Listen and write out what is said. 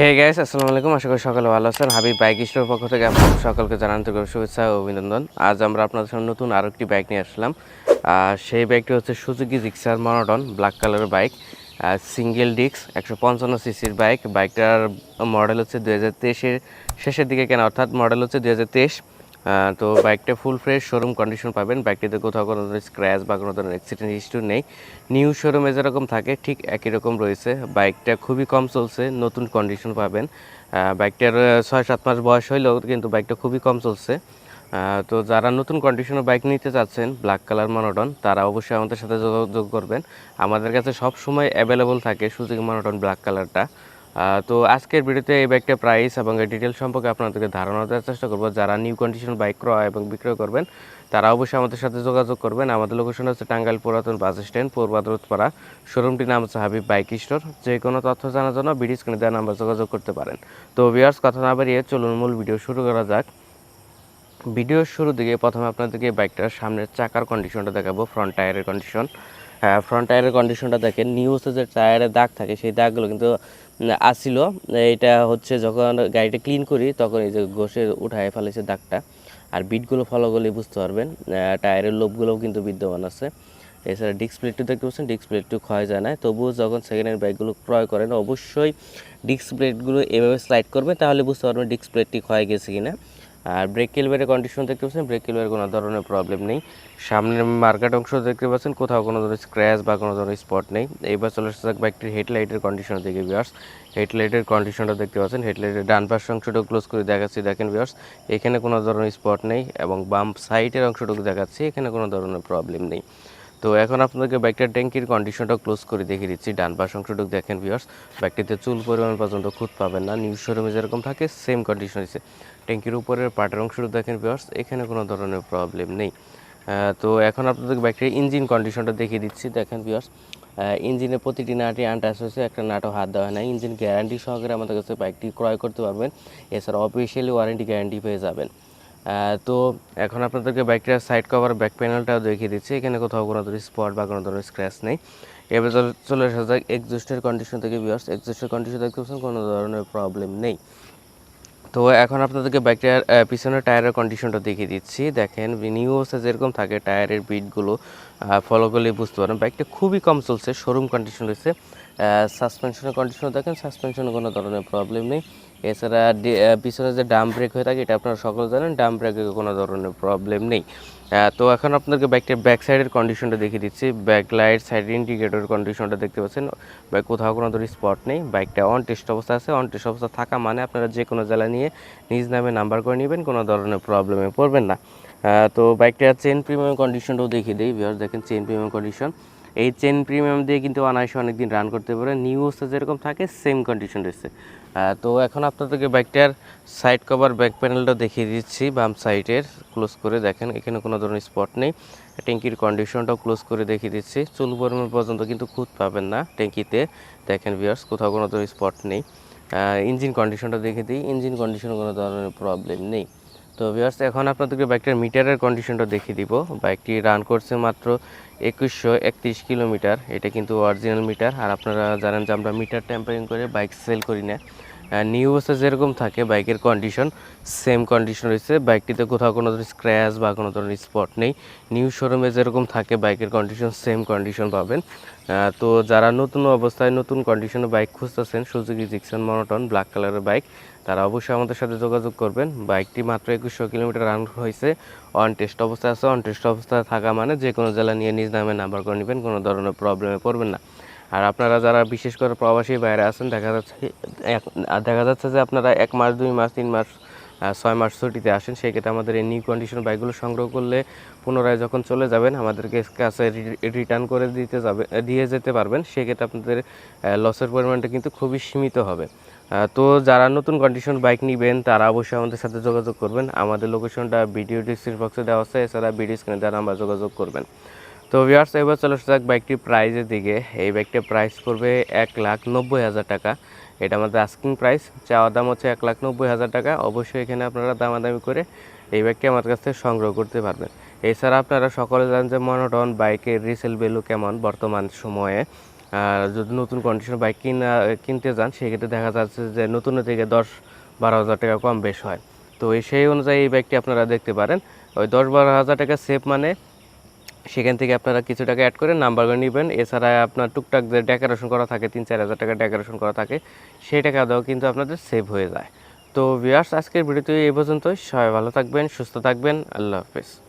Hey guys আসসালামু আলাইকুম। আশা করি সকালে ভালো আছেন। হাবিব বাইক স্টোর পক্ষ থেকে আপনাদের সকলকে জানানোর থেকে শুভেচ্ছা ও অভিনন্দন। আজ আমরা আপনাদের সামনে নতুন আরও একটি বাইক নিয়ে আসলাম। আর সেই বাইকটি হচ্ছে সুজুকি জিক্সার মনোডন ব্ল্যাক কালারের বাইক। সিঙ্গেল ডিক্স একশো পঞ্চান্ন সিসির বাইক। বাইকটার মডেল হচ্ছে দু হাজার তেইশের শেষের দিকে কেন, অর্থাৎ মডেল হচ্ছে দু হাজার তেইশ। তো বাইকটা ফুল ফ্রেশ শোরুম কন্ডিশন পাবেন। বাইকটিতে কোথাও কোনো ধরনের স্ক্র্যাচ বা কোনো ধরনের অ্যাক্সিডেন্ট হিস্ট্রি নেই। নিউ শোরুমে যেরকম থাকে, ঠিক একই রকম রয়েছে। বাইকটা খুবই কম চলছে, নতুন কন্ডিশন পাবেন। বাইকটার ছয় সাত মাস বয়স হইলেও কিন্তু বাইকটা খুবই কম চলছে। তো যারা নতুন কন্ডিশনের বাইক নিতে চাচ্ছেন ব্ল্যাক কালার মনোটন তারা অবশ্যই আমাদের সাথে যোগাযোগ করবেন। আমাদের কাছে সব সময় অ্যাভেলেবল থাকে সুযোগ মনোটন ব্ল্যাক কালারটা তো আজকের ভিডিওতে এই বাইকটার প্রাইস এবং এর ডিটেল সম্পর্কে আপনাদেরকে ধারণা দেওয়ার চেষ্টা করব। যারা নিউ কন্ডিশন বাইক ক্রয় এবং বিক্রয় করবেন, তারা অবশ্যই আমাদের সাথে যোগাযোগ করবেন। আমাদের লোকেশন হচ্ছে টাঙ্গাইল পুরাতন বাস স্ট্যান্ড পূর্বাদরতপাড়া শোরুমটির নাম হচ্ছে হাবিব বাইক স্টোর যে কোনো তথ্য জানার জন্য ভিডিও স্ক্রিনে দেওয়া নাম্বার যোগাযোগ করতে পারেন। তো ভিউয়ার্স কথা না বাড়িয়ে চলুন মূল ভিডিও শুরু করা যাক। ভিডিওর শুরু দিকে প্রথমে আপনাদেরকে বাইকটার সামনের চাকার কন্ডিশনটা দেখাবো ফ্রন্ট টায়ারের কন্ডিশন ফ্রন্ট টায়ারের কন্ডিশনটা দেখেন। নিউ যে টায়ারের দাগ থাকে, সেই দাগগুলো কিন্তু উম, আসছিল এটা হচ্ছে যখন গাড়িটা ক্লিন করি তখন এই যে ঘষে উঠায় ফেলেছে দাগটা। আর বিটগুলো ফলো করলে বুঝতে পারবেন টায়ারের লোভগুলোও কিন্তু বিদ্যমান আছে। এছাড়া ডিস্ক প্লেটটি দেখতে পাচ্ছেন ডিস্ক প্লেটটি ক্ষয় যায় না। তবুও যখন সেকেন্ড হ্যান্ড বাইকগুলো ক্রয় করেন অবশ্যই ডিস্ক প্লেটগুলো এভাবে স্লাইড করবেন তাহলে বুঝতে পারবেন ডিস্ক প্লেটটি ক্ষয় গেছে কিনা। আর ব্রেক কেলবারের কন্ডিশন দেখতে পাচ্ছেন ব্রেক কেলবারের কোনো ধরনের প্রবলেম নেই। সামনের মার্কেট অংশ দেখতে পাচ্ছেন, কোথাও কোনো ধরনের স্ক্র্যাচ বা কোনো ধরনের স্পট নেই। এইবার চলে আসছে বাইকটির হেডলাইটের কন্ডিশন দেখে বিয়ার্স হেডলাইটের কন্ডিশনটা দেখতে পাচ্ছেন হেডলাইটের ডান পাশ অংশটা ক্লোজ করে দেখাচ্ছি, দেখেন বিয়ার্স এখানে কোনো ধরনের স্পট নেই এবং বাম সাইডের অংশটুকু দেখাচ্ছি, এখানে কোনো ধরনের প্রবলেম নেই। তো এখন আপনাদেরকে বাইকটার ট্যাঙ্কির কন্ডিশনটা ক্লোজ করে দেখিয়ে দিচ্ছি। ডান পাশ অংশটুকু দেখেন ভিউয়ার্স বাইকটিতে চুল পরিমাণ পর্যন্ত খুঁত পাবেন না নিউ শোরুমে যেরকম থাকে সেম কন্ডিশন আছে ট্যাঙ্কির উপরের পাটের অংশটুকু দেখেন ভিউয়ার্স এখানে কোনো ধরনের প্রবলেম নেই। তো এখন আপনাদের বাইকটির ইঞ্জিন কন্ডিশনটা দেখিয়ে দিচ্ছি। দেখেন ভিউয়ার্স ইঞ্জিনের প্রতিটি নাটই আনটাচ হয়েছে, একটা নাটও হাত দেওয়া হয় না ইঞ্জিন গ্যারান্টি সহকারে আমাদের কাছে বাইকটি ক্রয় করতে পারবেন। এছাড়া অফিসিয়ালি ওয়ারেন্টি গ্যারান্টি পেয়ে যাবেন। তো এখন আপনাদেরকে বাইকটার সাইড কভার ব্যাক প্যানেলটাও দেখিয়ে দিচ্ছি। এখানে কোথাও কোনো ধরনের স্পট বা কোনো ধরনের স্ক্র্যাচ নেই। এবার চলে- আসা যাক এক্সজস্টের কন্ডিশন থেকে বিয়ার্স এক্সজস্টের কন্ডিশন দেখতে পাচ্ছেন, কোনো ধরনের প্রবলেম নেই। তো এখন আপনাদেরকে বাইকটার পিছনের টায়ারের কন্ডিশনটা দেখিয়ে দিচ্ছি। দেখেন নিউ যেরকম থাকে টায়ারের বিটগুলো ফলো করলে বুঝতে পারেন। বাইকটা খুবই কম চলছে শোরুম কন্ডিশন রয়েছে। সাসপেনশনের কন্ডিশন দেখেন সাসপেনশনে কোনো ধরনের প্রবলেম নেই। এছাড়া পিছনে যে ডাম ব্রেক হয়ে থাকে, এটা আপনারা সকলে জানেন ডাম ব্রেকে কোনো ধরনের প্রবলেম নেই। তো এখন আপনাদেরকে বাইকটার ব্যাক সাইডের কন্ডিশনটা দেখিয়ে দিচ্ছি। ব্যাক লাইট সাইড ইন্ডিকেটর কন্ডিশনটা দেখতে পাচ্ছেন। বা কোথাও কোনো ধরনের স্পট নেই। বাইকটা অন টেস্ট অবস্থা আছে। অন টেস্ট অবস্থা থাকা মানে আপনারা যে কোনো জেলা নিয়ে নিজ নামে নাম্বার করে নেবেন, কোনো ধরনের প্রবলেমে পড়বেন না। তো বাইকটার চেন প্রিমিয়াম কন্ডিশনটাও দেখিয়ে দিই। বিহার দেখেন চেন প্রিমিয়াম কন্ডিশন এই চেন প্রিমিয়াম দিয়ে কিন্তু অনায়াসে অনেকদিন রান করতে পারে নিউ অবস্থা যেরকম থাকে সেম কন্ডিশন রয়েছে। তো এখন আপনাদেরকে বাইকটার সাইড কভার ব্যাক প্যানেলটা দেখিয়ে দিচ্ছি, বাম সাইডের ক্লোজ করে দেখেন, এখানে কোনো ধরনের স্পট নেই। ট্যাঙ্কির কন্ডিশনটাও ক্লোজ করে দেখিয়ে দিচ্ছি। চুল পরিমাণ পর্যন্ত কিন্তু খুঁত পাবেন না ট্যাঙ্কিতে দেখেন ভিউয়ার্স কোথাও কোনো ধরনের স্পট নেই। ইঞ্জিন কন্ডিশনটা দেখে দিই। ইঞ্জিন কন্ডিশনে কোনো ধরনের প্রবলেম নেই। তো ভিউয়ার্স এখন আপনাদেরকে বাইকটার মিটারের কন্ডিশনটা দেখিয়ে দিব। বাইকটি রান করছে মাত্র একুশশো একত্রিশ কিলোমিটার। এটা কিন্তু অরিজিনাল মিটার আর আপনারা জানেন যে আমরা মিটার ট্যাম্পারিং করে বাইক সেল করি না। নিউ যেরকম থাকে বাইকের কন্ডিশন সেম কন্ডিশন রয়েছে। বাইকটিতে কোথাও কোনো ধরনের স্ক্র্যাচ বা কোনো ধরনের স্পট নেই। নিউ শোরুমে যেরকম থাকে বাইকের কন্ডিশন সেম কন্ডিশন পাবেন। তো যারা নতুন অবস্থায় নতুন কন্ডিশনে বাইক খুঁজতেছেন, সুজুকি, জিক্সন, মনোটন ব্ল্যাক কালারের বাইক তারা অবশ্যই আমাদের সাথে যোগাযোগ করবেন। বাইকটি মাত্র একুশশো কিলোমিটার রান হয়েছে। অন টেস্ট অবস্থায় আছে। অন টেস্ট অবস্থায় থাকা মানে যে কোনো জেলা নিয়ে নিজ নামে নাম্বার করে নেবেন, কোনো ধরনের প্রবলেমে পড়বেন না। আর আপনারা যারা বিশেষ করে প্রবাসী বাইরে আছেন, দেখা যাচ্ছে এক- দেখা যাচ্ছে যে আপনারা এক মাস, দুই মাস, তিন মাস ছয় মাস ছুটিতে আসেন সেক্ষেত্রে আমাদের এই নিউ কন্ডিশন বাইকগুলো সংগ্রহ করলে পুনরায় যখন চলে যাবেন, আমাদেরকে কাছে রিটার্ন করে দিতে যাবে দিয়ে যেতে পারবেন। সেক্ষেত্রে আপনাদের লসের পরিমাণটা কিন্তু খুবই সীমিত হবে। তো যারা নতুন কন্ডিশন বাইক নেবেন, তারা অবশ্যই আমাদের সাথে যোগাযোগ করবেন। আমাদের লোকেশনটা ভিডিও ডিসক্রিপশন বক্সে দেওয়া আছে, এছাড়া ভিডিও স্ক্রিনে দ্বারা আমরা যোগাযোগ করবেন। তো ভিউয়ার্স এবার চলে যাক বাইকটির প্রাইসের দিকে। এই বাইকটির প্রাইস পড়বে এক লাখ নব্বই হাজার টাকা। এটা আমাদের আস্কিং প্রাইস চাওয়া দাম হচ্ছে এক লাখ নব্বই হাজার টাকা। অবশ্যই এখানে আপনারা দামাদামি করে এই বাইকটি আমার কাছ থেকে সংগ্রহ করতে পারবেন। এছাড়া আপনারা সকলে জানেন যে মনোটন বাইকের রিসেল ভ্যালু কেমন বর্তমান সময়ে। আর যদি নতুন কন্ডিশন বাইক কিনা, কিনতে যান, সেক্ষেত্রে দেখা যাচ্ছে যে নতুন থেকে দশ বারো হাজার টাকা কম বেশ হয়। তো সেই অনুযায়ী এই বাইকটি আপনারা দেখতে পারেন। ওই দশ বারো হাজার টাকা সেভ মানে সেখান থেকে আপনারা কিছু টাকা অ্যাড করে নাম্বার করে নেবেন। এছাড়া আপনার টুকটাক যে ডেকোরেশন করা থাকে, তিন চার হাজার টাকা ডেকোরেশন করা থাকে, সেই টাকা দাও কিন্তু আপনাদের সেভ হয়ে যায়। তো ভিউয়ার্স আজকের ভিডিওতে এই পর্যন্তই। সবাই ভালো থাকবেন, সুস্থ থাকবেন। আল্লাহ হাফেজ।